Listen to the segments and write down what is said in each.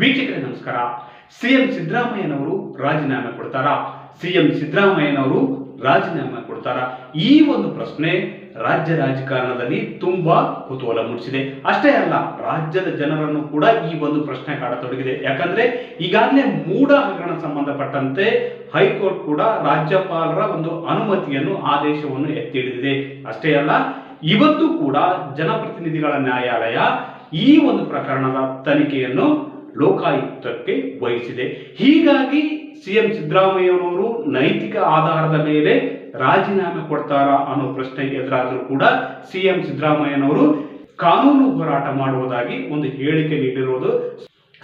ವೀಕ್ಷಕರೇ ನಮಸ್ಕಾರ. ಸಿಎಂ ಸಿದ್ದರಾಮಯ್ಯನವರು ರಾಜೀನಾಮೆ ಕೊಡ್ತಾರಾ? ಸಿಎಂ ಸಿದ್ದರಾಮಯ್ಯನವರು ರಾಜೀನಾಮೆ ಕೊಡ್ತಾರಾ? ಈ ಒಂದು ಪ್ರಶ್ನೆ ರಾಜ್ಯ ರಾಜಕಾರಣದಲ್ಲಿ ತುಂಬಾ ಕುತೂಹಲ ಮೂಡಿಸಿದೆ. ಅಷ್ಟೇ ಅಲ್ಲ, ರಾಜ್ಯದ ಜನರನ್ನು ಕೂಡ ಈ ಒಂದು ಪ್ರಶ್ನೆ ಕಾಡತೊಡಗಿದೆ. ಯಾಕಂದ್ರೆ ಈಗಾಗಲೇ ಮೂಡ ಹಗರಣ ಸಂಬಂಧಪಟ್ಟಂತೆ ಹೈಕೋರ್ಟ್ ಕೂಡ ರಾಜ್ಯಪಾಲರ ಒಂದು ಅನುಮತಿಯನ್ನು, ಆದೇಶವನ್ನು ಎತ್ತಿ ಹಿಡಿದಿದೆ ಅಷ್ಟೇ ಅಲ್ಲ, ಇವತ್ತು ಕೂಡ ಜನಪ್ರತಿನಿಧಿಗಳ ನ್ಯಾಯಾಲಯ ಈ ಒಂದು ಪ್ರಕರಣದ ತನಿಖೆಯನ್ನು ಲೋಕಾಯುಕ್ತಕ್ಕೆ ವಹಿಸಿದೆ. ಹೀಗಾಗಿ ಸಿಎಂ ಸಿದ್ದರಾಮಯ್ಯನವರು ನೈತಿಕ ಆಧಾರದ ಮೇಲೆ ರಾಜೀನಾಮೆ ಕೊಡ್ತಾರಾ ಅನ್ನೋ ಪ್ರಶ್ನೆ ಎದುರಾದರೂ ಕೂಡ ಸಿಎಂ ಸಿದ್ದರಾಮಯ್ಯನವರು ಕಾನೂನು ಹೋರಾಟ ಮಾಡುವುದಾಗಿ ಒಂದು ಹೇಳಿಕೆ ನೀಡಿರುವುದು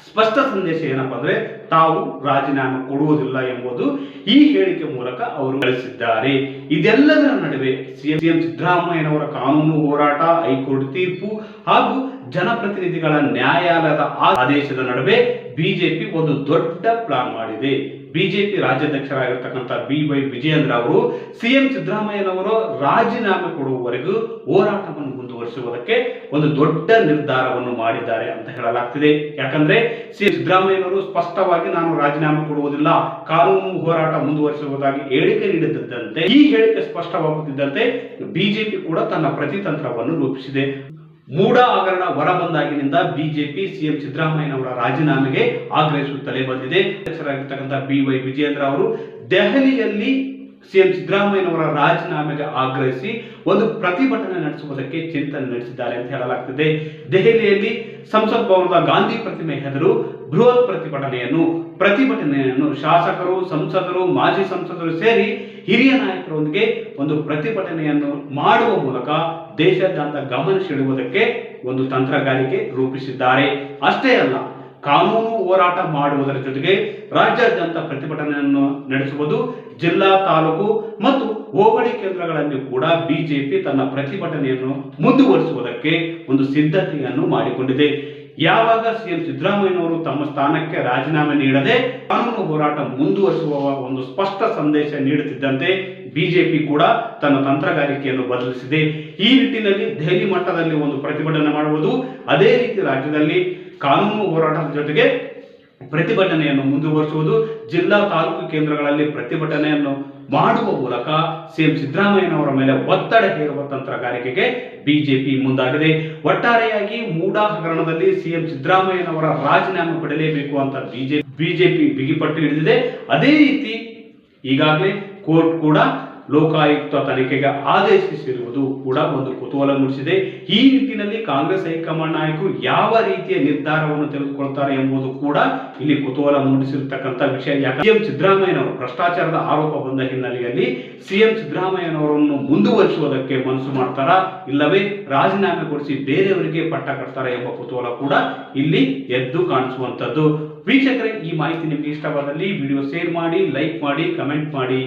ಸ್ಪಷ್ಟ ಸಂದೇಶ ಏನಪ್ಪಾ ಅಂದ್ರೆ ತಾವು ರಾಜೀನಾಮೆ ಕೊಡುವುದಿಲ್ಲ ಎಂಬುದು ಈ ಹೇಳಿಕೆ ಮೂಲಕ ಅವರು ಕಳಿಸಿದ್ದಾರೆ ಇದೆಲ್ಲದರ ನಡುವೆ ಸಿಎಂ ಸಿಎಂ ಸಿದ್ದರಾಮಯ್ಯನವರ ಕಾನೂನು ಹೋರಾಟ, ಹೈಕೋರ್ಟ್ ತೀರ್ಪು ಹಾಗೂ ಜನಪ್ರತಿನಿಧಿಗಳ ನ್ಯಾಯಾಲಯದ ಆದೇಶದ ನಡುವೆ ಬಿಜೆಪಿ ಒಂದು ದೊಡ್ಡ ಪ್ಲಾನ್ ಮಾಡಿದೆ. ಬಿಜೆಪಿ ರಾಜ್ಯಾಧ್ಯಕ್ಷರಾಗಿರ್ತಕ್ಕಂಥ ಬಿ ವೈ ವಿಜಯೇಂದ್ರ ಅವರು ಸಿಎಂ ಸಿದ್ದರಾಮಯ್ಯನವರು ರಾಜೀನಾಮೆ ಕೊಡುವವರೆಗೂ ಹೋರಾಟವನ್ನು ಮುಂದುವರಿಸುವುದಕ್ಕೆ ಒಂದು ದೊಡ್ಡ ನಿರ್ಧಾರವನ್ನು ಮಾಡಿದ್ದಾರೆ ಅಂತ ಹೇಳಲಾಗ್ತಿದೆ. ಯಾಕಂದ್ರೆ ಸಿಎಂ ಸಿದ್ದರಾಮಯ್ಯನವರು ಸ್ಪಷ್ಟವಾಗಿ ನಾನು ರಾಜೀನಾಮೆ ಕೊಡುವುದಿಲ್ಲ, ಕಾನೂನು ಹೋರಾಟ ಮುಂದುವರಿಸುವುದಾಗಿ ಹೇಳಿಕೆ ನೀಡುತ್ತಿದ್ದಂತೆ ಈ ಹೇಳಿಕೆ ಸ್ಪಷ್ಟವಾಗುತ್ತಿದ್ದಂತೆ ಬಿಜೆಪಿ ಕೂಡ ತನ್ನ ಪ್ರತಿತಂತ್ರವನ್ನು ರೂಪಿಸಿದೆ. ಮೂಢ ಹಗರಣ ಬಂದಾಗಿನಿಂದ ಬಿಜೆಪಿ ಸಿಎಂ ಸಿದ್ದರಾಮಯ್ಯನವರ ರಾಜೀನಾಮೆಗೆ ಆಗ್ರಹಿಸುತ್ತಲೇ ಬಂದಿದೆ ಅಧ್ಯಕ್ಷರಾಗಿರ್ತಕ್ಕಂಥ ಬಿ ವೈ ವಿಜಯೇಂದ್ರ ಅವರು ದೆಹಲಿಯಲ್ಲಿ ಸಿಎಂ ಸಿದ್ದರಾಮಯ್ಯನವರ ರಾಜೀನಾಮೆಗೆ ಆಗ್ರಹಿಸಿ ಒಂದು ಪ್ರತಿಭಟನೆ ನಡೆಸುವುದಕ್ಕೆ ಚಿಂತನೆ ನಡೆಸಿದ್ದಾರೆ ಅಂತ ಹೇಳಲಾಗ್ತದೆ. ದೆಹಲಿಯಲ್ಲಿ ಸಂಸತ್ ಭವನದ ಗಾಂಧಿ ಪ್ರತಿಮೆ ಎದುರು ಬೃಹತ್ ಪ್ರತಿಭಟನೆಯನ್ನು ಪ್ರತಿಭಟನೆಯನ್ನು ಶಾಸಕರು, ಸಂಸದರು, ಮಾಜಿ ಸಂಸದರು ಸೇರಿ ಹಿರಿಯ ನಾಯಕರೊಂದಿಗೆ ಒಂದು ಪ್ರತಿಭಟನೆಯನ್ನು ಮಾಡುವ ಮೂಲಕ ದೇಶಾದ್ಯಂತ ಗಮನ ಸೆಳೆಯುವುದಕ್ಕೆ ಒಂದು ತಂತ್ರಗಾರಿಕೆ ರೂಪಿಸಿದ್ದಾರೆ. ಅಷ್ಟೇ ಅಲ್ಲ, ಕಾನೂನು ಹೋರಾಟ ಮಾಡುವುದರ ಜೊತೆಗೆ ರಾಜ್ಯಾದ್ಯಂತ ಪ್ರತಿಭಟನೆಯನ್ನು ನಡೆಸುವುದು ಜಿಲ್ಲಾ, ತಾಲೂಕು ಮತ್ತು ಹೋಬಳಿ ಕೇಂದ್ರಗಳಲ್ಲಿ ಕೂಡ ಬಿಜೆಪಿ ತನ್ನ ಪ್ರತಿಭಟನೆಯನ್ನು ಮುಂದುವರಿಸುವುದಕ್ಕೆ ಒಂದು ಸಿದ್ಧತೆಯನ್ನು ಮಾಡಿಕೊಂಡಿದೆ. ಯಾವಾಗ ಸಿಎಂ ಸಿದ್ದರಾಮಯ್ಯನವರು ತಮ್ಮ ಸ್ಥಾನಕ್ಕೆ ರಾಜೀನಾಮೆ ನೀಡದೆ ಕಾನೂನು ಹೋರಾಟ ಮುಂದುವರಿಸುವ ಒಂದು ಸ್ಪಷ್ಟ ಸಂದೇಶ ನೀಡುತ್ತಿದ್ದಂತೆ ಬಿಜೆಪಿ ಕೂಡ ತನ್ನ ತಂತ್ರಗಾರಿಕೆಯನ್ನು ಬದಲಿಸಿದೆ. ಈ ನಿಟ್ಟಿನಲ್ಲಿ ದೆಹಲಿ ಮಟ್ಟದಲ್ಲಿ ಒಂದು ಪ್ರತಿಭಟನೆ ಮಾಡುವುದು ಅದೇ ರೀತಿ ರಾಜ್ಯದಲ್ಲಿ ಕಾನೂನು ಹೋರಾಟದ ಜೊತೆಗೆ ಪ್ರತಿಭಟನೆಯನ್ನು ಮುಂದುವರಿಸುವುದು ಜಿಲ್ಲಾ ತಾಲೂಕು ಕೇಂದ್ರಗಳಲ್ಲಿ ಪ್ರತಿಭಟನೆಯನ್ನು ಮಾಡುವ ಮೂಲಕ ಸಿಎಂ ಸಿದ್ದರಾಮಯ್ಯನವರ ಮೇಲೆ ಒತ್ತಡ ಹೇರುವ ತಂತ್ರಗಾರಿಕೆಗೆ ಬಿಜೆಪಿ ಮುಂದಾಗಿದೆ. ಒಟ್ಟಾರೆಯಾಗಿ ಮೂಡಾ ಹಗರಣದಲ್ಲಿ ಸಿಎಂ ಸಿದ್ದರಾಮಯ್ಯನವರ ರಾಜೀನಾಮೆ ಪಡೆಯಲೇಬೇಕು ಅಂತ ಬಿಜೆಪಿ ಬಿಜೆಪಿ ಬಿಗಿಪಟ್ಟು ಹಿಡಿದಿದೆ. ಅದೇ ರೀತಿ ಈಗಾಗಲೇ ಕೋರ್ಟ್ ಕೂಡ ಲೋಕಾಯುಕ್ತ ತನಿಖೆಗೆ ಆದೇಶಿಸಿರುವುದು ಕೂಡ ಒಂದು ಕುತೂಹಲ ಮೂಡಿಸಿದೆ. ಈ ನಿಟ್ಟಿನಲ್ಲಿ ಕಾಂಗ್ರೆಸ್ ಹೈಕಮಾಂಡ್ ನಾಯಕರು ಯಾವ ರೀತಿಯ ನಿರ್ಧಾರವನ್ನು ತೆಗೆದುಕೊಳ್ತಾರೆ ಎಂಬುದು ಕೂಡ ಇಲ್ಲಿ ಕುತೂಹಲ ಮೂಡಿಸಿರ್ತಕ್ಕಂಥ ವಿಷಯ. ಸಿಎಂ ಸಿದ್ದರಾಮಯ್ಯನವರು ಭ್ರಷ್ಟಾಚಾರದ ಆರೋಪ ಬಂದ ಹಿನ್ನೆಲೆಯಲ್ಲಿ ಸಿಎಂ ಸಿದ್ದರಾಮಯ್ಯನವರನ್ನು ಮುಂದುವರಿಸುವುದಕ್ಕೆ ಮನಸ್ಸು ಮಾಡ್ತಾರಾ ಇಲ್ಲವೇ ರಾಜೀನಾಮೆ ಕೊಡಿಸಿ ಬೇರೆಯವರಿಗೆ ಪಟ್ಟ ಕಟ್ತಾರೆ ಎಂಬ ಕುತೂಹಲ ಕೂಡ ಇಲ್ಲಿ ಎದ್ದು ಕಾಣಿಸುವಂತದ್ದು ವೀಕ್ಷಕರೇ, ಈ ಮಾಹಿತಿ ನಿಮಗೆ ಇಷ್ಟವಾದಲ್ಲಿ ವಿಡಿಯೋ ಶೇರ್ ಮಾಡಿ, ಲೈಕ್ ಮಾಡಿ, ಕಮೆಂಟ್ ಮಾಡಿ.